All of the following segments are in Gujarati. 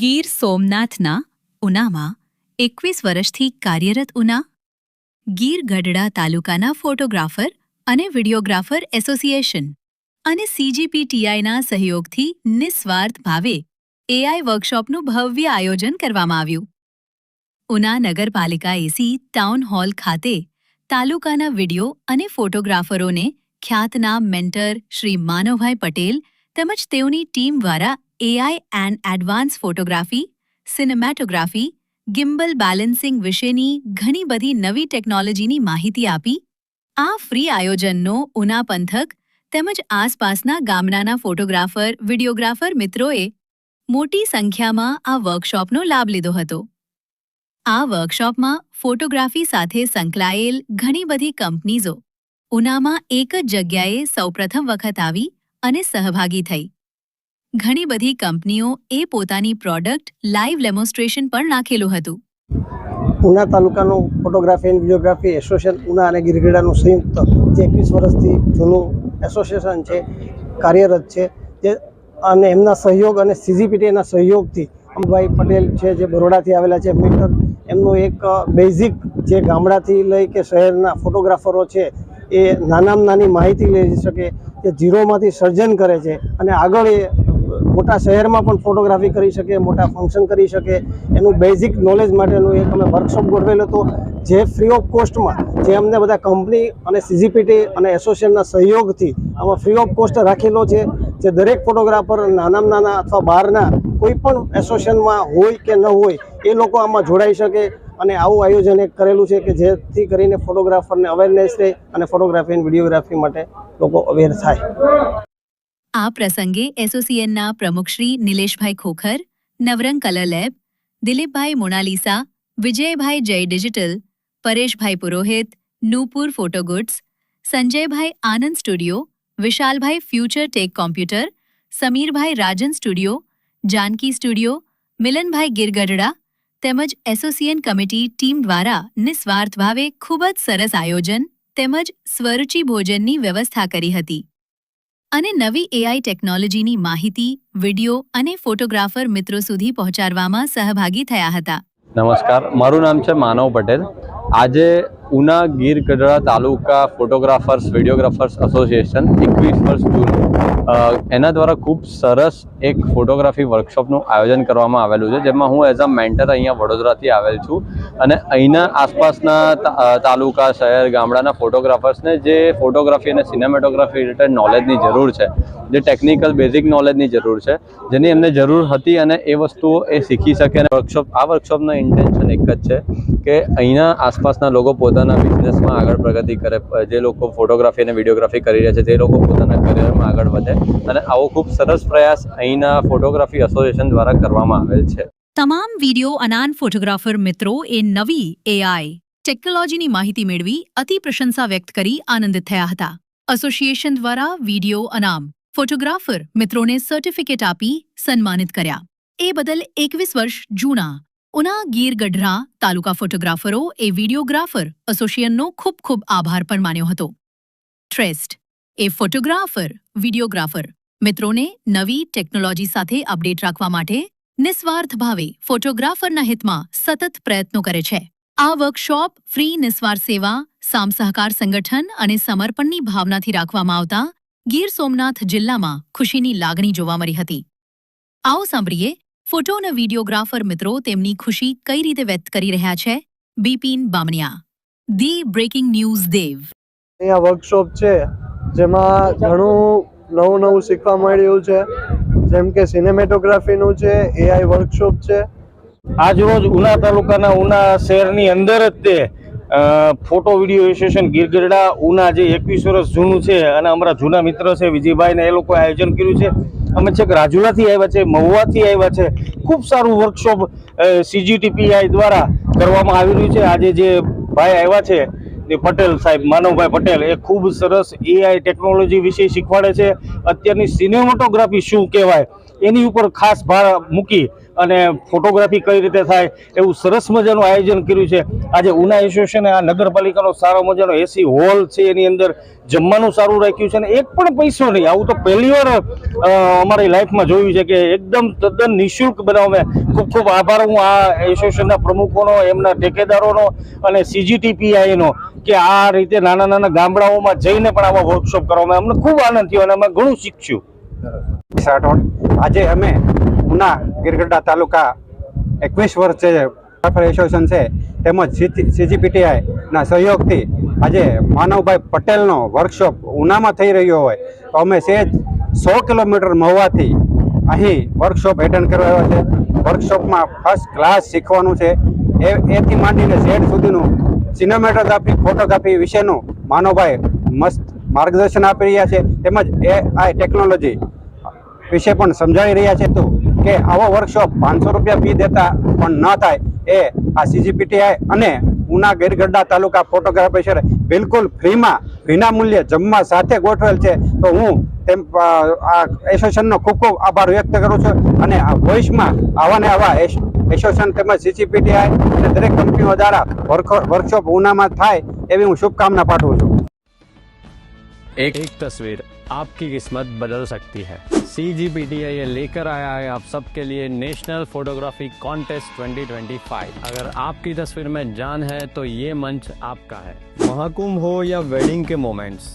ગીર સોમનાથના ઉનામાં એકવીસ વર્ષથી કાર્યરત ઉના, ગીર ગઢડા તાલુકાના ફોટોગ્રાફર અને વિડિયોગ્રાફર એસોસિએશન અને સીજીપીટીઆઈના સહયોગથી નિસ્વાર્થ ભાવે એઆઈ વર્કશોપનું ભવ્ય આયોજન કરવામાં આવ્યું. ઉના નગરપાલિકા એસી ટાઉન હોલ ખાતે તાલુકાના વિડિયો અને ફોટોગ્રાફરોને ખ્યાતનામ મેન્ટર શ્રી માનવભાઈ પટેલ તેમજ તેઓની ટીમ દ્વારા AI and advance photography cinematography gimbal balancing વિશેની ઘણી બધી નવી ટેકનોલોજીની માહિતી આપી. આ ફ્રી આયોજનનો ઉના પંથક તેમજ આસપાસના ગામડાના ફોટોગ્રાફર વિડિયોગ્રાફર મિત્રોએ મોટી સંખ્યામાં આ વર્કશોપનો લાભ લીધો હતો. આ વર્કશોપમાં ફોટોગ્રાફી સાથે સંકળાયેલ ઘણી બધી કંપનીઝો ઉનામાં એક જ જગ્યાએ સૌપ્રથમ વખત આવી અને સહભાગી થઈ. ઘણી બધી કંપનીઓ એ પોતાની પ્રોડક્ટ લાઈવ ડેમોન્સ્ટ્રેશન પણ નાખેલું હતું. ઉના તાલુકાનું photography and videography association, Una અને ગિરગીડાનું સંયુક્ત જે એકવીસ વર્ષથી જૂનું એસોસિએશન છે, કાર્યરત છે, જે અને એમના સહયોગ અને સીજીપીટીના સહયોગથી અમભાઈ પટેલ છે, જે બરોડાથી આવેલા છે, મીટર, એમનું એક બેઝિક જે ગામડાથી લઈ કે શહેરના ફોટોગ્રાફરો છે, એ નાનામાં નાની માહિતી લઈ શકે, જે ઝીરોમાંથી સર્જન કરે છે, અને આગળ એ મોટા શહેરમાં પણ ફોટોગ્રાફી કરી શકે, મોટા ફંક્શન કરી શકે. એનું બેઝિક નોલેજ માટેનું એક અમે વર્કશોપ ગોઠવેલો હતો, જે ફ્રી ઓફ કોસ્ટમાં જે અમને બધા કંપની અને સીજીપીટી અને એસોસિએશનના સહયોગથી આમાં ફ્રી ઓફ કોસ્ટ રાખેલો છે, જે દરેક ફોટોગ્રાફર નાનામાં નાના અથવા બહારના કોઈ પણ એસોસિએશનમાં હોય કે ન હોય, એ લોકો આમાં જોડાઈ શકે અને આવું આયોજન એક કરેલું છે કે જેથી કરીને ફોટોગ્રાફરને અવેરનેસ રહે અને ફોટોગ્રાફી અને વિડીયોગ્રાફી માટે લોકો અવેર થાય. આ પ્રસંગે એસોસિએશનના પ્રમુખ Shri Nileshbhai Khokhar, Navrang colour lab, Dilipbhai Monalisa, Vijaybhai Jay digital, Pareshbhai Purohit, Nupur photo goods, Sanjaybhai Anand studio, Vishalbhai future tech computer, Samirbhai Rajan studio, Janaki studio, Milanbhai Girgadhada તેમજ એસોસિએશન કમિટી ટીમ દ્વારા નિસ્વાર્થ ભાવે ખૂબ જ સરસ આયોજન તેમજ સ્વરૂચિ ભોજનની વ્યવસ્થા કરી હતી. અને નવી એઆઈ ટેકનોલોજીની માહિતી, વીડિયો અને ફોટોગ્રાફર મિત્રો સુધી પહોંચાડવામાં સહભાગી થયા હતા. નમસ્કાર, મારું નામ છે માનવ પટેલ. આજે Una Gir Gadhada taluka photographers, videographers association એકવીસ વર્ષ જૂન એના દ્વારા ખૂબ સરસ એક ફોટોગ્રાફી વર્કશોપનું આયોજન કરવામાં આવેલું છે, જેમાં હું એઝ અ મેન્ટર અહીંયા વડોદરાથી આવેલ છું. અને અહીંના આસપાસના તાલુકા, શહેર, ગામડાના ફોટોગ્રાફર્સને જે ફોટોગ્રાફી અને સિનેમેટોગ્રાફી રિલેટેડ નોલેજની જરૂર છે, જે ટેકનિકલ બેઝિક નોલેજની જરૂર છે, જેની એમને જરૂર હતી અને એ વસ્તુઓ એ શીખી શકે. અને વર્કશોપ આ વર્કશોપનો ઇન્ટેન્શન એક જ છે કે અહીંના આસપાસના લોકો પોતાના બિઝનેસમાં આગળ પ્રગતિ કરે, જે લોકો ફોટોગ્રાફી અને વિડીયોગ્રાફી કરી રહ્યા છે, તે લોકો પોતાના કરિયરમાં આગળ વધે અને આવો ખૂબ સરસ પ્રયાસ અહીંના ફોટોગ્રાફી એસોસિએશન દ્વારા કરવામાં આવેલ છે. તમામ વીડિયો અનાન ફોટોગ્રાફર મિત્રો એ નવી એઆઈ ટેકનોલોજીની માહિતી મેળવી અતિ પ્રશંસા વ્યક્ત કરી આનંદિત થયા હતા. એસોસિએશન દ્વારા વીડિયો અનામ ફોટોગ્રાફર મિત્રોને સર્ટિફિકેટ આપી સન્માનિત કર્યા. એ બદલ એકવીસ વર્ષ જૂના ઉના ગીર ગઢરા તાલુકા ફોટોગ્રાફરો એ વિડિયોગ્રાફર એસોસિએશનનો ખૂબ ખૂબ આભાર પણ માન્યો હતો. ટ્રેસ્ટ એ ફોટોગ્રાફર, વિડિયોગ્રાફર, મિત્રોને નવી ટેકનોલોજી સાથે અપડેટ રાખવા માટે નિસ્વાર્થ ભાવે ફોટોગ્રાફરના હિતમાં સતત પ્રયત્નો કરે છે. આ વર્કશોપ ફ્રી નિસ્વાર્થ સેવા સામસહકાર સંગઠન અને સમર્પણની ભાવનાથી રાખવામાં આવતા ગીર સોમનાથ જિલ્લામાં ખુશીની લાગણી જોવા મળી હતી. આવો સાંભળીએ ફોટો અને વિડીયોગ્રાફર મિત્રો તેમની ખુશી કઈ રીતે વ્યક્ત કરી રહ્યા છે? Bipin Bamaniya. The breaking news Dev. અહીંયા વર્કશોપ છે જેમાં ઘણું નવું નવું શીખવા મળ્યું છે. જેમ કે સિનેમેટોગ્રાફીનું છે એઆઈ વર્કશોપ છે. આજરોજ ઉના તાલુકાના ઉના શહેરની અંદર જ તે photo video association Girgadhada Una જે એકવીસ વર્ષ જૂનું છે અને અમારા જૂના મિત્ર છે વિજયભાઈને એ લોકોએ આયોજન કર્યું છે. અમે છેક રાજુલાથી આવ્યા છે, મહુવાથી આવ્યા છે. ખૂબ સારું વર્કશોપ સીજીટીપીઆઈ દ્વારા કરવામાં આવી રહ્યું છે. આજે જે ભાઈ આવ્યા છે જે પટેલ સાહેબ, માનવભાઈ પટેલ, એ ખૂબ સરસ એઆઈ ટેકનોલોજી વિશે શીખવાડે છે. અત્યારની સિનેમેટોગ્રાફી શું કહેવાય? એની ઉપર ખાસ ભાર મૂકી અને ફોટોગ્રાફી કઈ રીતે થાય એવું સરસ મજાનું આયોજન કર્યું છે. આજે ઉના એસોસિએશને આ નગરપાલિકાનો સારો મજાનો એસી હોલ છે એની અંદર જમવાનું સારું રાખ્યું છે અને એક પણ પૈસો નહીં, આવું તો પહેલીવાર અમારી લાઈફમાં જોયું છે કે એકદમ તદ્દન નિઃશુલ્ક બનાવે ખૂબ ખૂબ આભાર. હું આ એસોસિએશનના પ્રમુખોનો, એમના ઠેકેદારોનો અને સીજીટીપીઆઈનો કે આ રીતે નાના નાના ગામડાઓમાં જઈને પણ આવા વર્કશોપ કરવામાં અમને ખૂબ આનંદ થયો અને અમે ઘણું શીખ્યું. આજે અમે ઉના ગીરગઢડા તાલુકા એકવીસ વર્ષ જે ફોટોગ્રાફર એસોસિએશન છે, તેમજ સીજીપીટીઆઈના સહયોગથી આજે માનવભાઈ પટેલનો વર્કશોપ ઉનામાં થઈ રહ્યો હોય. તો અમે સેજ સો કિલોમીટર મહુવાથી અહીં વર્કશોપ એટેન્ડ કરવા આવ્યા છે. વર્કશોપમાં ફર્સ્ટ ક્લાસ શીખવાનું છે. એ એથી માંડીને ઝેડ સુધીનું સિનેમેટોગ્રાફી ફોટોગ્રાફી વિશેનું માનવભાઈ મસ્ત માર્ગદર્શન આપી રહ્યા છે. તેમજ એ આ ટેકનોલોજી વિશે પણ સમજાવી રહ્યા છે. તો કે આવો વર્કશોપ પાંચસો રૂપિયા ફી દેતા પણ ન થાય, એ આ સીજીપીટીઆઈ અને ઉના ગીરગઢડા તાલુકા ફોટોગ્રાફી છે બિલકુલ ફ્રીમાં વિના મૂલ્યે જમવા સાથે ગોઠવેલ છે. તો હું તેમ આ એસોસિએશનનો ખૂબ ખૂબ આભાર વ્યક્ત કરું છું અને આ ભવિષ્યમાં આવા ને આવા એસ- એસોસિએશન તેમજ સીજીપીટીઆઈ અને દરેક કંપનીઓ દ્વારા વર્ક- વર્કશોપ ઉનામાં થાય એવી હું શુભકામના પાઠવું છું. एक एक तस्वीर आपकी किस्मत बदल सकती है। सी जी पी टी आई लेकर आया है आप सबके लिए नेशनल फोटोग्राफी कॉन्टेस्ट 2025 अगर आपकी तस्वीर में जान है तो ये मंच आपका है। महाकुंभ हो या वेडिंग के मोमेंट्स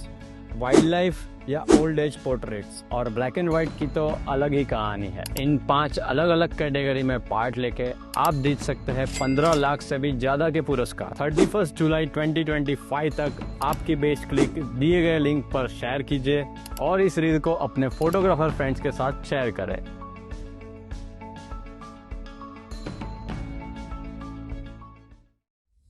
वाइल्ड लाइफ या ओल्ड एज पोर्ट्रेट्स और ब्लैक एंड व्हाइट की तो अलग ही कहानी है। इन पाँच अलग अलग कैटेगरी में पार्ट लेके आप जीत सकते हैं पंद्रह लाख से भी ज़्यादा के पुरस्कार। थर्टी फ़र्स्ट जुलाई 2025 तक आपकी बेस्ट क्लिक दिए गए लिंक पर शेयर कीजिए और इस रील को अपने फोटोग्राफर फ्रेंड्स के साथ शेयर करें।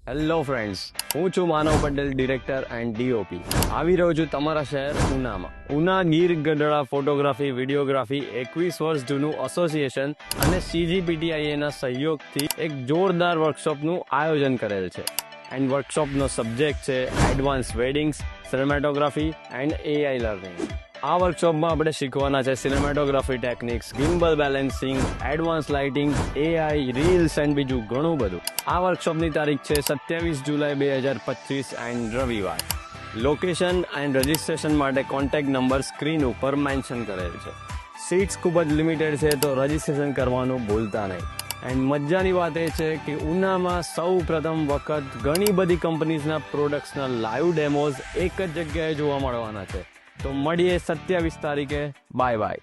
હેલો ફ્રેન્ડ્સ હું છું Manav Patel director and DOP આવી રહ્યો છું તમારા શહેર ઉનામાં. ઉના ગીર ગઢડા ફોટોગ્રાફી વિડીયોગ્રાફી એકવીસ વર્ષ જૂનું એસોસિએશન અને સીજીપીટીઆઈએના સહયોગથી એક જોરદાર વર્કશોપનું આયોજન કરેલ છે. એન્ડ વર્કશોપનો સબ્જેક્ટ છે advance weddings cinematography and AI learning આ વર્કશોપમાં આપણે શીખવાના છે cinematography techniques gimbal balancing advance lighting AI reels and બીજું ઘણું બધું. આ વર્કશોપની તારીખ છે સત્યાવીસ જુલાઈ બે હજાર પચીસ એન્ડ રવિવાર. લોકેશન એન્ડ રજિસ્ટ્રેશન માટે કોન્ટેક્ટ નંબર સ્ક્રીન ઉપર મેન્શન કરેલ છે. સીટ્સ ખૂબ જ લિમિટેડ છે, તો રજિસ્ટ્રેશન કરવાનું ભૂલતા નહીં. એન્ડ મજાની વાત એ છે કે ઉનામાં સૌ પ્રથમ વખત ઘણી બધી કંપનીઝના પ્રોડક્ટ્સના લાઈવ ડેમોઝ એક જ જગ્યાએ જોવા મળવાના છે. તો મળીએ સત્યાવીસ તારીખે. Bye bye.